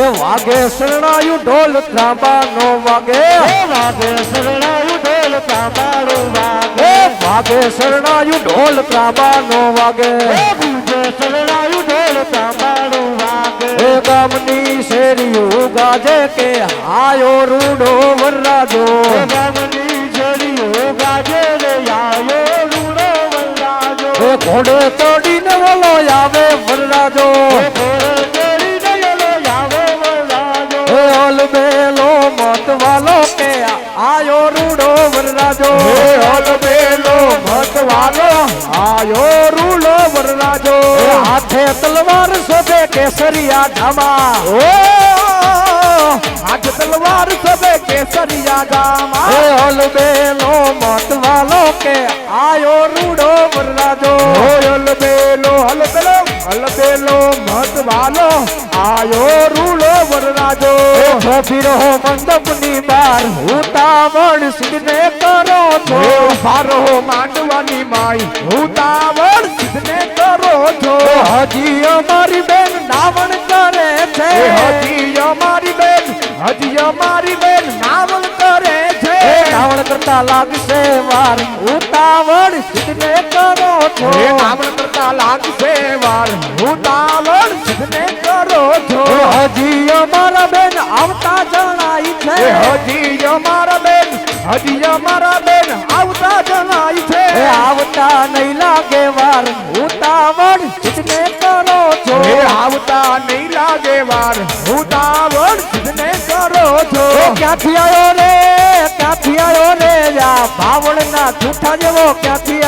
એ વાગે શરણાયું ઢોલ ત્રાંબા નો વાગે. એ વાગે શરણાયું ઢોલ તાંબાળો વાગે. વાગે શરણાયું ઢોલ ત્રાંબા નો વાગે. એ ગુંજે શરણાયું ઢોલ તાંબાળો વાગે. એ ગામની શેરીઓ ગાજે કે આયો રૂડો વરરાજો. એ ગામની શેરીઓ ગાજે રે આયો રૂડો વરરાજો. એ ઘોડે તોડીને વલો આવે વરરાજો. ઓલ બેલો મત વાલો આયો રૂડો વરરાજો. હાથે તલવાર શોભે કેસરિયા ધામા. ઓ હાથ તલવાર સબે કેસરિયા ગામા એ ઓલ બેલો મત વાલો કે આયો રૂડો વરરાજો. ઓયલ બેલો હલ બેલો હલ બેલો મત આયો રૂડો વરરાજો. ફોફી રહો મંડપની બાર ઉતાવળ સિદ્ધને કરો છો ઓ ફારો માંડવાની માઈ ઉતાવળ સિદ્ધને કરો છો હજી અમારી બેન નાવણ કરે છે એ હજી અમારી બેન હજી અમારી બેન નાવલ કરે છે એ નાવણ કરતા લાગશે વાર ઉતાવળ સિદ્ધને કરો છો એ નાવલ કરતા લાગશે વાર ઉતાવળ સિદ્ધને કરો છો એ હજી અમારા બેન આવતા જણાય છે એ હજી અમારા બેન હજી અમારા બેન આવતા જણાય છે. એ આવતા નહીં લાગે વાર ઉતાવળ સિદ્ધને કરો છો. એ આવતા નહીં લાગે વાર ઉતાવળ સિદ્ધને કરો છો. ક્યાંથી આવ્યો રે ક્યાંથી આવ્યો રે આ ભાવણના જૂઠા જેવો ક્યાંથી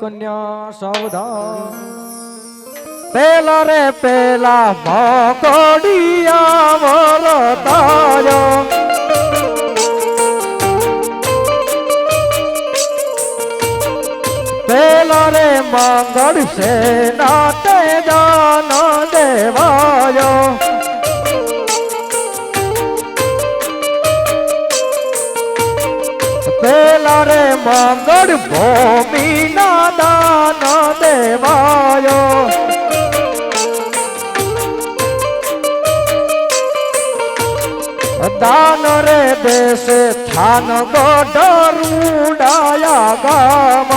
કન્યા સાવધાન. પેલા રે પેલા ભગડિયા વરતાયો. પેલા રે મંગળ છે નાતે જાન દેવાયો. મંગળ ભૂમિ ના દાન દેવાયો. દાન રે દેશે થાન ગઢરૂડાયા ગામ.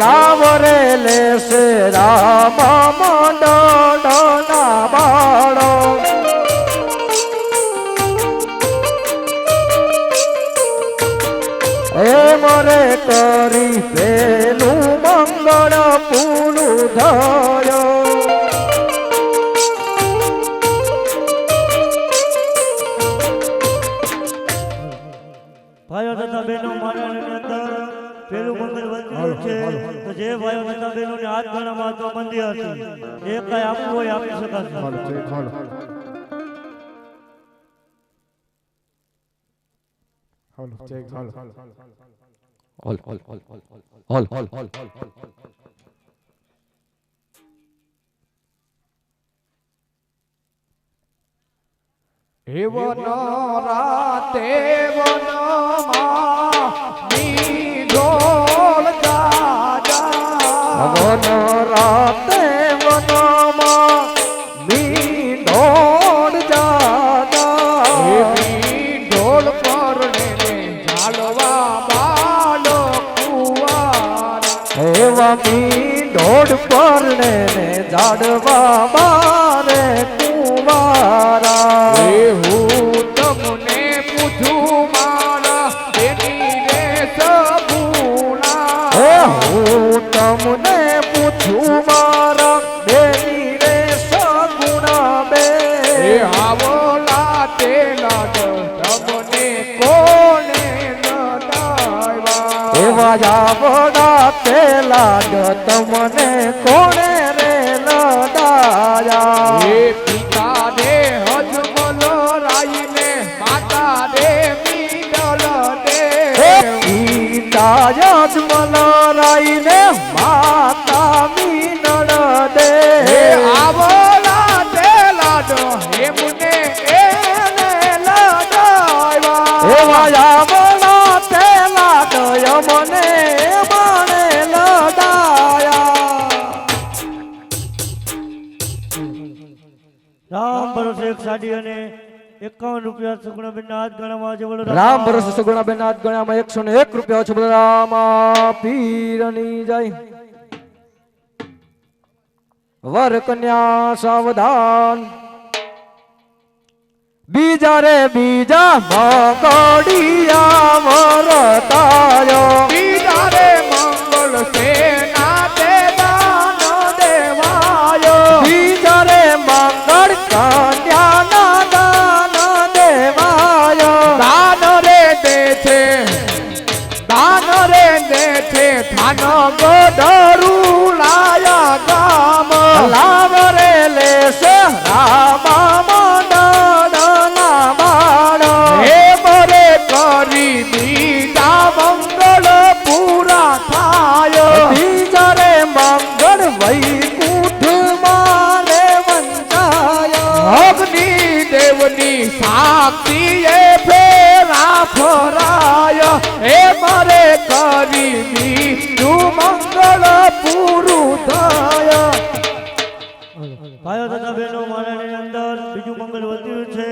લાવ રે લેશે રામ મંડળ ના બાળો. એમ રે કરી પેલું મંગળ પૂરું થયો ભાઈઓ તથા બહેનો મારાની અંદર પેલું મંગળ વંદિર છે. તો જે ભાઈઓ તથા બહેનોને હાથ ગણામાં તો મંદિર હતી. એ કઈ આપવું હોય આપી શકાશે. એવન રાતે વનમાં મીઢોળ ગાજા ને જાડવા મારે કુવારા. હું તમને પૂછું મારા એની રે એ હું તમને પૂછું મારા બેની રે સગુણા બે એ આવો લાતે તમને કોને એવા જાવડા જ તમને કોણે રે એકાવન રૂપિયા સુગુણાબેન ના નાથ ગણામાં છે બોલો રામ. ભરોસે સુગુણાબેન નાથ ગણામાં એકસો ને એક રૂપિયા છે બોલો રામ. પીરની જાય. વર કન્યા સાવધાન. બીજા રે બીજા મકડિયા વરતાયો. બીજા રે મંગળ સેના. છે થાન ગોડરું લાયા ગામ લાવ રે લેશે રામા મંડળના બાળ હે મરે કરી દીધા મંગળ પૂરા થાય બીજા રે મંગળ વૈકુંઠ મરે કરી મંગળ પૂરું થાય ભાઈઓ તથા બહેનો મારાની અંદર બીજું મંગળ વધ્યું છે.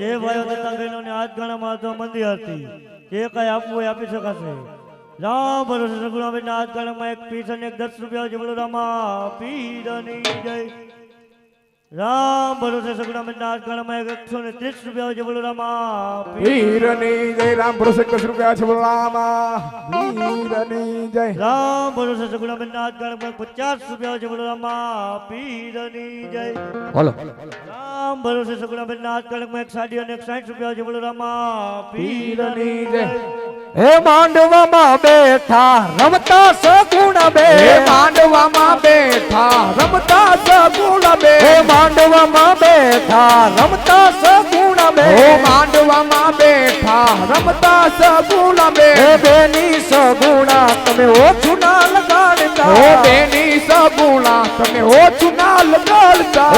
જે ભાઈઓ તથા બહેનોને આજ ગણામાં તો મંદિર હતી. જે કઈ આપવું હોય આપી શકાશે. રામ ભરોસે સગુણાબેન હાથ ગણામાં એક પીસ અને એક દસ રૂપિયા બોલો રામા જય. રામ ભરોસે સગુણાબેન ના ગણમાં ગણામાં એક એકસો ને ત્રીસ રૂપિયા છે બોલો રામા વીરની જય રામ ભરોસે એકવીસ રૂપિયા છે બોલો રામા વીરની જય. રામ ભરોસે સગુણાબેન ના ગણમાં પચાસ રૂપિયા છે બોલો રામા પીરની જય. બોલો. રામ ભરોસે સગુણાબેન ના ગણમાં એક સાડી અને એક સાઠ રૂપિયા છે બોલો રામા પીરની જય. હે માંડવામાં બેઠા રમતા સગુણ બે. હે માંડવામાં બેઠા રમતા સગુણ બે. હે માંડવામાં બેઠા રમતા સગુણ બે. માંડવામાં બેઠા રમતા સગુણ બે. બેની સગુણા તમે ઓછું ના લગાડતા બેની સગુણા તમે ઓછું ના લગાડતા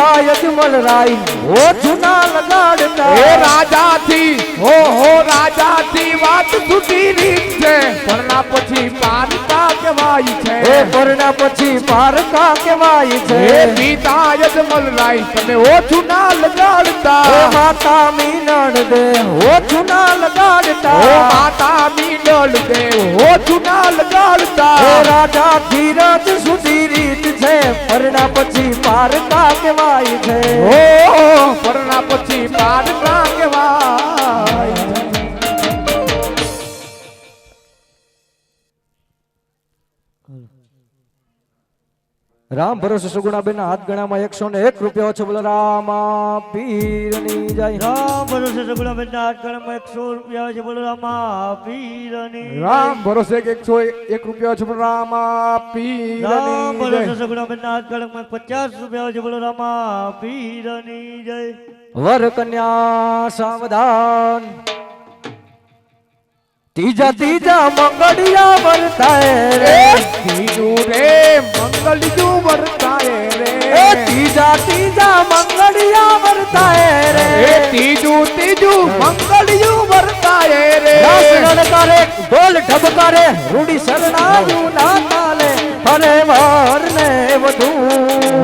પિતા યજમલ રાય ઓછું ના લગાડતા હે રાજાથી હો હો રાજાથી વાત છૂટી રીત છે પરણા પછી પારકા કહેવાય છે હે પરણા પછી પારકા કહેવાય છે હે પિતા યજમલ રાય તમે ઓછું ના હે લગાડતા માતા મીનણ દે ઓછું ના લગાડતા ઓ માતા મીંડળ દે ઓછું ના હે લગાડતા રાજા ધીરજ સુધી રીત છે પરણા પછી પારકા કહેવાય છે. ઓ પરણા રામ ભરોસે સુગુણાબેન હાથ ગણામાં એકસો ને એક રૂપિયા છે. બોલો રામા પીરની જય. રામ ભરોસે સુગુણાબેન હાથ ગણામાં એકસો રૂપિયા છે. બોલો રામા પીરની. રામ ભરોસે એક એકસો એક રૂપિયા છે. બોલો રામા રામ પીરની ભરોસે જય. સગુણાબેન હાથ ગણામાં પચાસ રૂપિયા છે. બોલો રામા પીરની જય. વર કન્યા સાવધાન. ત્રીજા ત્રીજા મંગળિયા વર્તાય રે. ત્રીજું રે મંગળિયું વર્તાય રે. ત્રીજા ત્રીજા મંગળિયા વર્તાય રે. ત્રીજું ત્રીજું મંગળજું વર્તાય રે. રાસ રણકારે ઢોલ ઢબકારે રૂડી શરણાયું નાતા અરે વાર ને વધુ.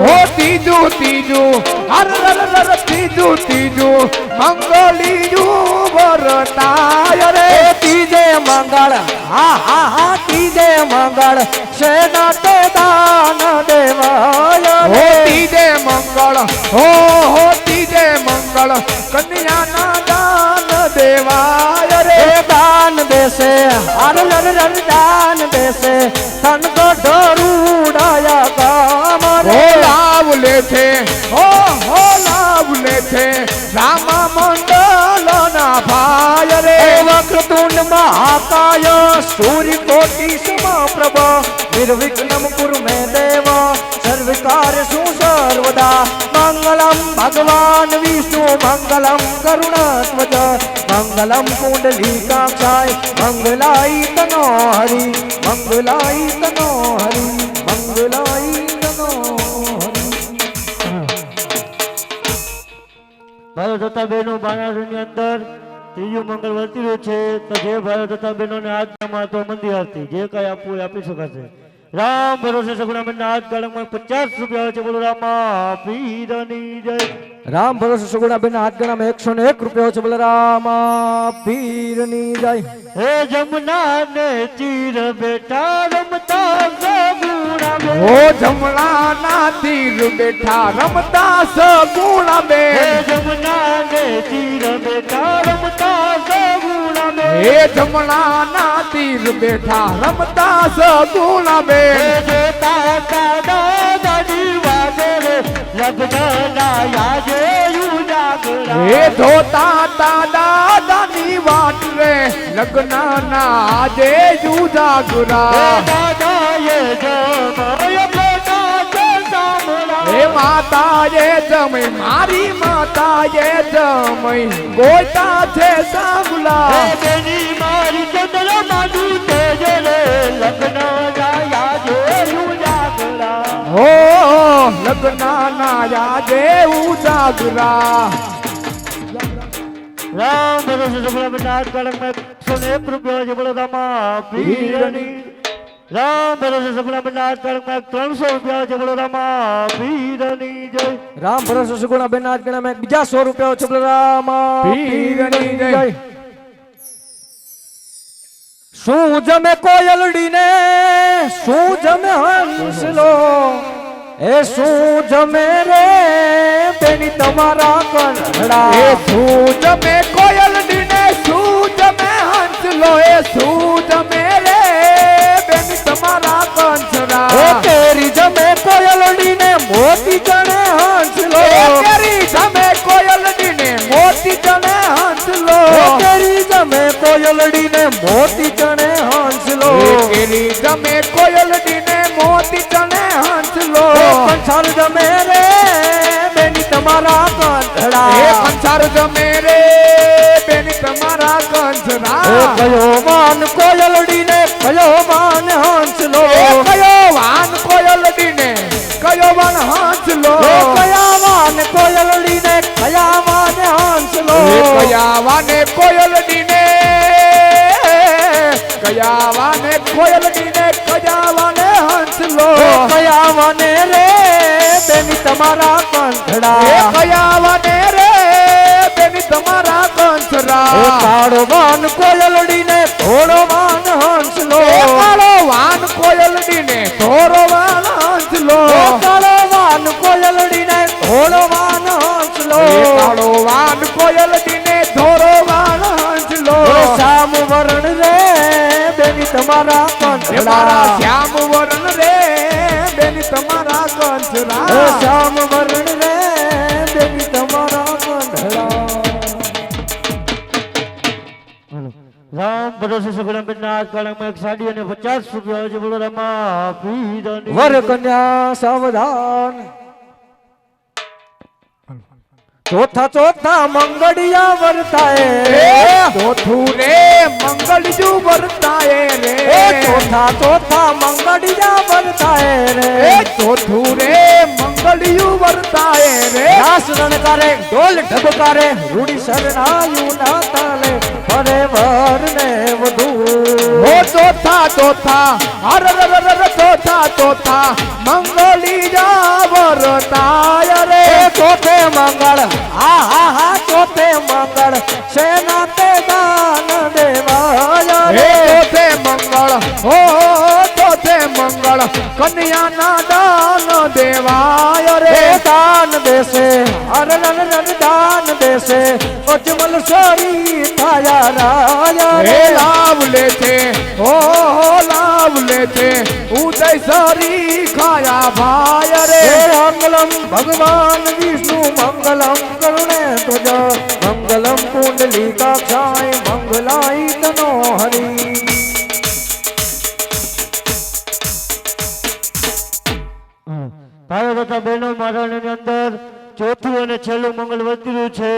હો ત્રીજું. ત્રીજું હર હર ત્રીજું ત્રીજું. મંગળીજું વર્તાય રે. ત્રીજે મંગળ. હા હા હા ત્રીજે મંગળ. સેના તે દાન દેવાય હો રે. ત્રીજે મંગળ. હો હો ત્રીજે મંગળ. કન્યાના દાન દેવાય રે. દાન દેશે. હર હર હર દાન દેશે. એ વક્રતુંડ મહાકાય સૂર્ય કોટી સમપ્રભ નિર્વિઘ્નમ કુરુ મે દેવ સર્વકાર્યસુ સર્વદા? મંગલમ ભગવાન વિષ્ણુ, મંગલમ કરુણાત્મજ મંગલમ કુંડલીકાક્ષાય મંગલાય તનો હરિ મંગલાય તનો હરિ. મંગલાય ભાઈઓ જોતા બહેનો બાણાની અંદર ત્રીજું મંગળ વર્તી રહ્યું છે તો જે ભાઈઓ તથા બહેનોને ગણામાં તો મંદિર આરતી જે કાંઈ આપવું એ આપી શકાશે રામ ભરોસે સગુણા બેનના હાથ ગાળામાં પચાસ રૂપિયા છે બોલો રામા પીરની જય. રામ ભરોસે સુગુણા બેન હાથ ગણામાં એકસો ને એક રૂપિયા છે બોલો રામા પીરની જય. હે જમના ને ચીર બેટા રમતા ઓ જમણા ના તીર બેઠા રમતા સગુણા બે જમણા ને તીર બેઠા રમતા સગુણા બે હે જમણા ના તીર બેઠા રમતા સગુણા બે જોતા દાદા દાદી વાગે રે લગ્ન ના યાજે ઉજાગરા. હે ધોતા તા દાદાની વાટ રે લગ્ન ના આજે જુદાગરા દાદા બેટા તે સાંભળા હે માતાએ જમય મારી માતાએ જમઈ ગોટા છે સાંભળા બેની મારી ચંદ્ર માધુ તેજ રે લગ્ન જાયા જે ઉજાગરા હો લગ્ન ના યાદે ઉજાગરા રામ સગડા બેટા હાથ કડકમાં પ્રભુ ને એક રૂપિયા છે બોલો રામા પીરની રામ ભરોસે સગડા બેન આજ કડકમાં ત્રણસો રૂપિયા છે બોલો રામા પીરની જય. રામ ભરોસે સુગુણા બેન હાથ ગણામાં બીજા સો રૂપિયા છે બલરામા પીરની જય. શું જમે કોયલડી ને શું જમે હંસલો? એ શું જમે રે? બેની તમારા એ શું જમે કોયલડી ને શું જમે હંસલો? એ શું જમે ને મોતી ચણે હંસલો તેરી જમે કોયલ ને મોતી ચણે હંસલો કંસાર જમે રે બેની તમારા એ કંઠડા કંસાર જમે રે બેની તમારા કંઠડા કયો માન કોયલડી ને કયો માન હંસલો કયો વાન કોયલ ને કયો વાન હંસલો કયા માન કોયલડી ને કયા માન હંસલો કયા વાને કોયલ દીને કયા વાને કોયલ દીને કયા વાને હંસલો. ઓ કયા માને રે બેની તમારા કંઠડા કયા વાને રે બેની તમારા કંઠરા કાળો વાન કોયલડી ને થોડો માન હંસલો કાળો વાન કોયલ દીને થોરો વાન તમારા કંઠરા. શ્યામ વરણ રે બેન તમારા કંઠરા. શ્યામ વરણ રે બેન તમારા રામ ભરોસે એક સાડી અને પચાસ રૂપિયા હોય છે બોલો રામા વર કન્યા સાવધાન. ચોથા ચોથા મંગળિયા વર્તાય ચોથું રે મંગળિયું વર્તાય રે. ચોથા ચોથા મંગળિયા વર્તાય રે. ચોથું રે મંગળિયું વર્તાય રે. રાસ રણકારે ઢોલ ઢબકારે રૂડી શરણાયું ના તાલે ફરે વર ને વધુ. હો ચોથા ચોથા હર રર ચોથા ચોથા મંગળિયા વર્તાય રે. ચોથે મંગળ હા હા હા ચોથે મંગળ સેના તે દાન દેવાય રે. ચોથે મંગળ હો ચોથે મંગળ કન્યાના દાન દેવાય રે. દાન દેશે અર રન રન દાન દેશે અજમલ સોરી થાયા રાય રે. લાભ લે છે હો હો લાવ છે. ઉદય સરી ખાયા ભાય રે. મંગલમ. ભગવાન વિષ્ણુ મંગલમ કરુણે તુજ મંગલમ કુંડલી કાક્ષાય મંગલાય તનો હરી. ભાઈઓ તથા બહેનો મહારાણીની અંદર ચોથું અને છેલ્લું મંગળ વધ્યું રહ્યું છે.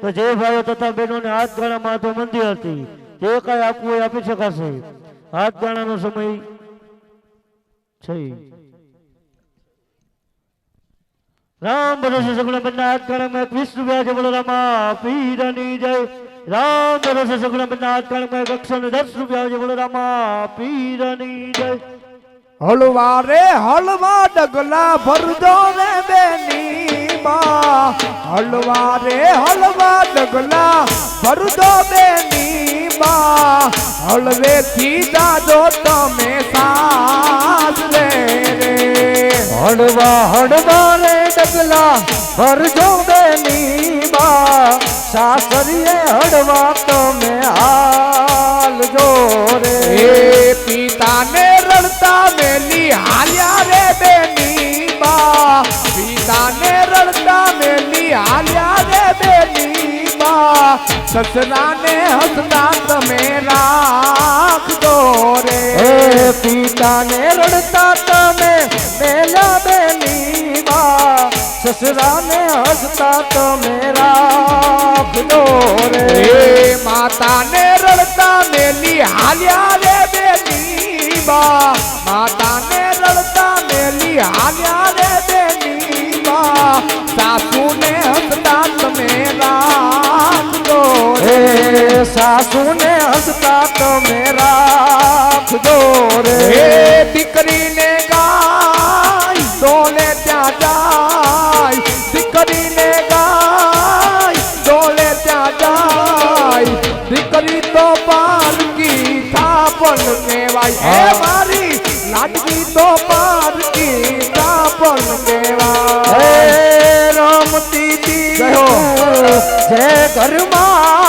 તો જે ભાઈઓ તથા બહેનોને હાથ ગાળામાં તો મંદી હતી જે કાંઈ આપવું એ આપી શકાશે? હાથ ગાળાનો સમય છે. રામ ભરોસે સગુણા બંને હાથ ગાળામાં એક વીસ રૂપિયા છે બોલો રામા પીરની જય. રામ ભરોસે સગુણા બંને હાથ એક એકસો ને દસ રૂપિયા છે બોલો રામા પીરની જય. હળવા રે હળવા ડગલા ભરજો રે બેની માં હળવા રે હળવા ડગલા ભરજો બેની માં હળવેથી જાજો તમે સાસ રે રે. હળવા હળવા રે ડગલા ભરજો બેની બા સાસરીએ હળવા તમે હાલજો રે. એ પિતાને સસરાને હસતા તમે રાખજો રે. પિતાને રડતા તમે મેલા બેની બા સસરાને હસતા તમે રાખજો રે. માતાને રડતા મેલી હાલ્યા રે બેની બા માતાને રડતા મેલી હાલ્યા રે બેની બા સાસુને હસતા તમે રાખજો રે સાસુને હસતા તમે રાખજો રે. એ कर्मा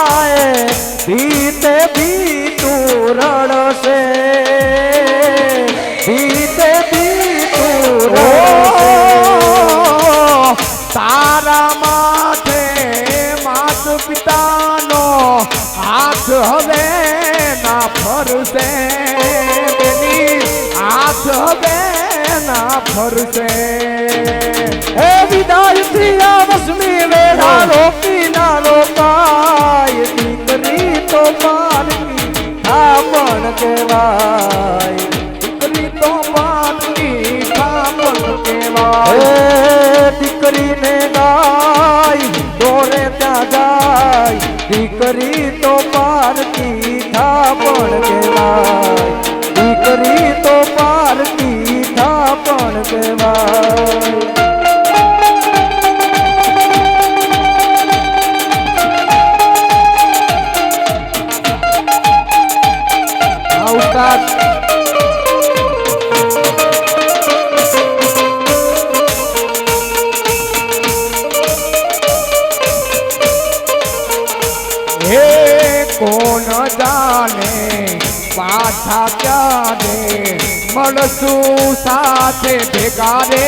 કોણ જાણે પાછા ક્યારે મળશું સાથે ભેગા રે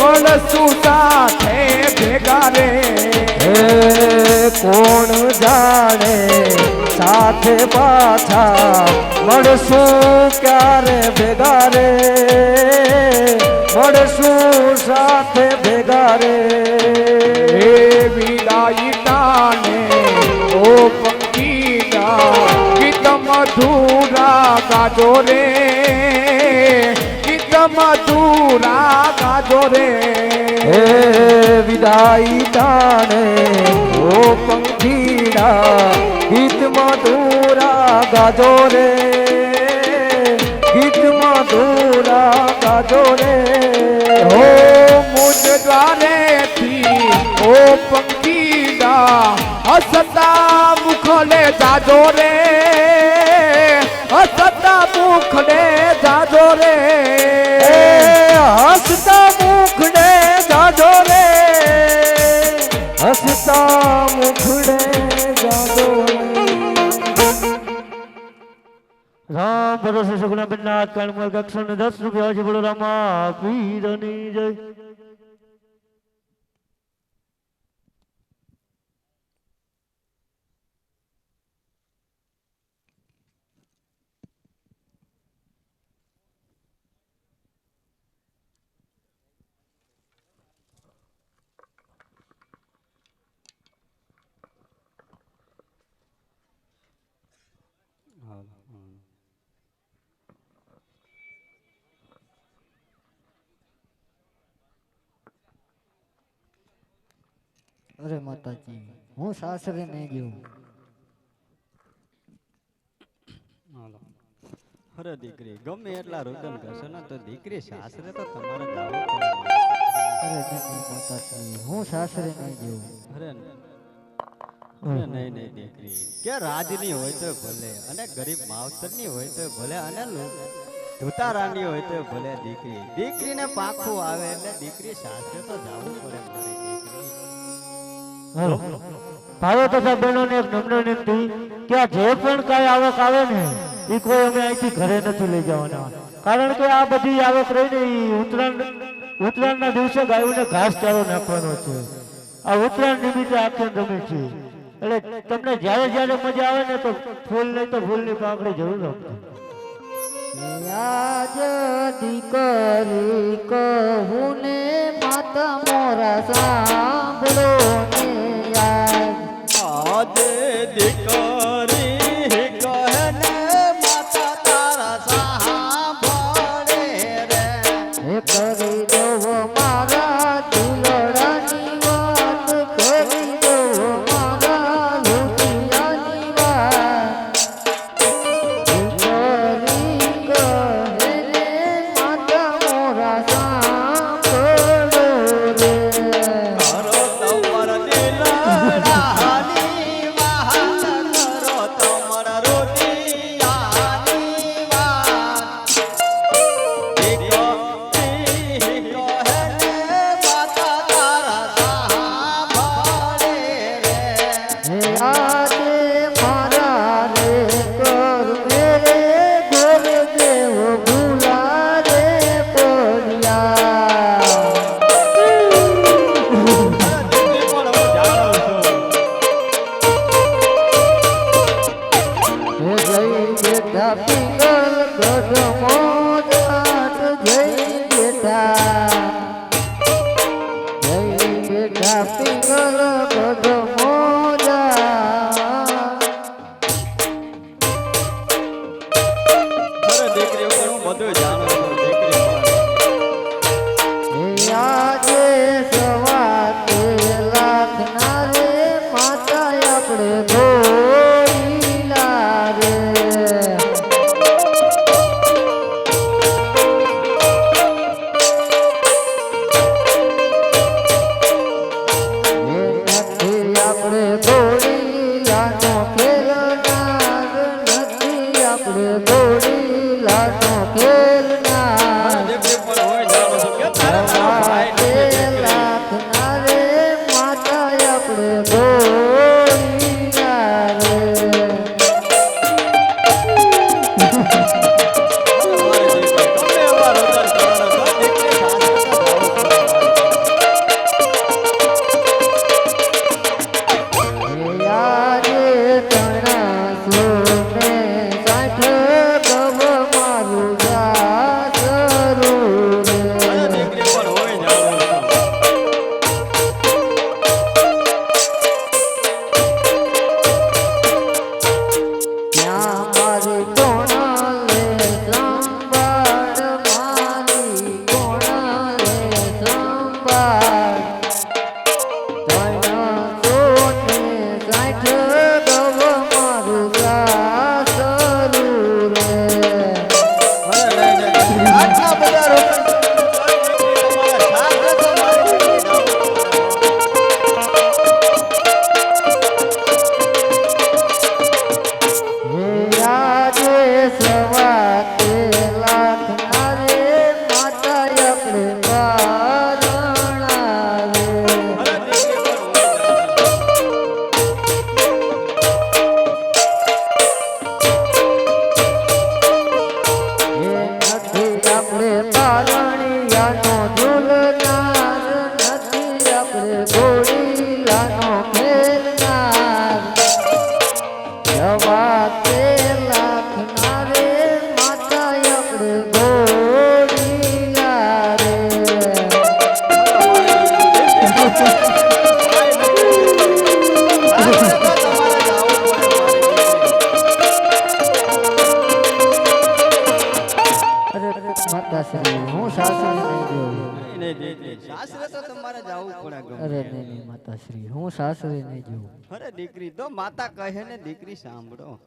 મળશું સાથે ભેગા રે હે કોણ જાણે સાથે પાછા મળશું ક્યારે ભેગા રે મળશું સાથે ભેગા રે મધુરા ગાજો રે ગીત મધુરા ગાજો રે. હે વિદાય તાણે ઓ પંખીડા ગીત મધુરા ગાજો રે ગીત મધુરા ગાજો રે. હો મુજ દ્વારેથી ઓ પંખીડા હસતા મુખલે જાજો રે. સગુણા બિનનાથ કાળમલ એકસો ને દસ રૂપિયા છે બોલો રામા પીરની જય. અરે માતાજી હું સાસરે નહીં ગયો. અરે દીકરી ગમે એટલા રુદન કરશો ને તો દીકરી સાસરે તો તમારે જાવું હું સાસરે નહીં ગયો. અરે નહીં. નહીં દીકરી. કે રાજની હોય તો ભલે અને ગરીબ માવતરની હોય તો ભલે અને ધોતારાની હોય તો ભલે દીકરી. દીકરીને પાખું આવે એટલે દીકરી સાસરે તો જાવું પડે મારી દીકરી. ભાઈઓ તથા બહેનોને એક નમ્ર વિનંતી કે આ જે પણ કાંઈ આવક આવે ને, એ કોઈ અમે અહીંથી ઘરે નથી લઈ જવાના. કારણ કે આ બધી આવક રહીને એ ઉત્તરાયણ, ઉત્તરાયણના દિવસે ગાયોને ઘાસ ચારો નાખવાનો છે. આ ઉત્તરાયણ નિમિત્તે આખ્યાન રમે છે. એટલે તમને જ્યારે જ્યારે મજા આવે ને, તો ફૂલ નહીં તો ફૂલની પાંખડી જરૂર રાખજો દીકરી કહું ને, માતા મોરા સાંભળો યાદ આજે દીકરી. દીકરી તો માતા કહે ને દીકરી સાંભળો.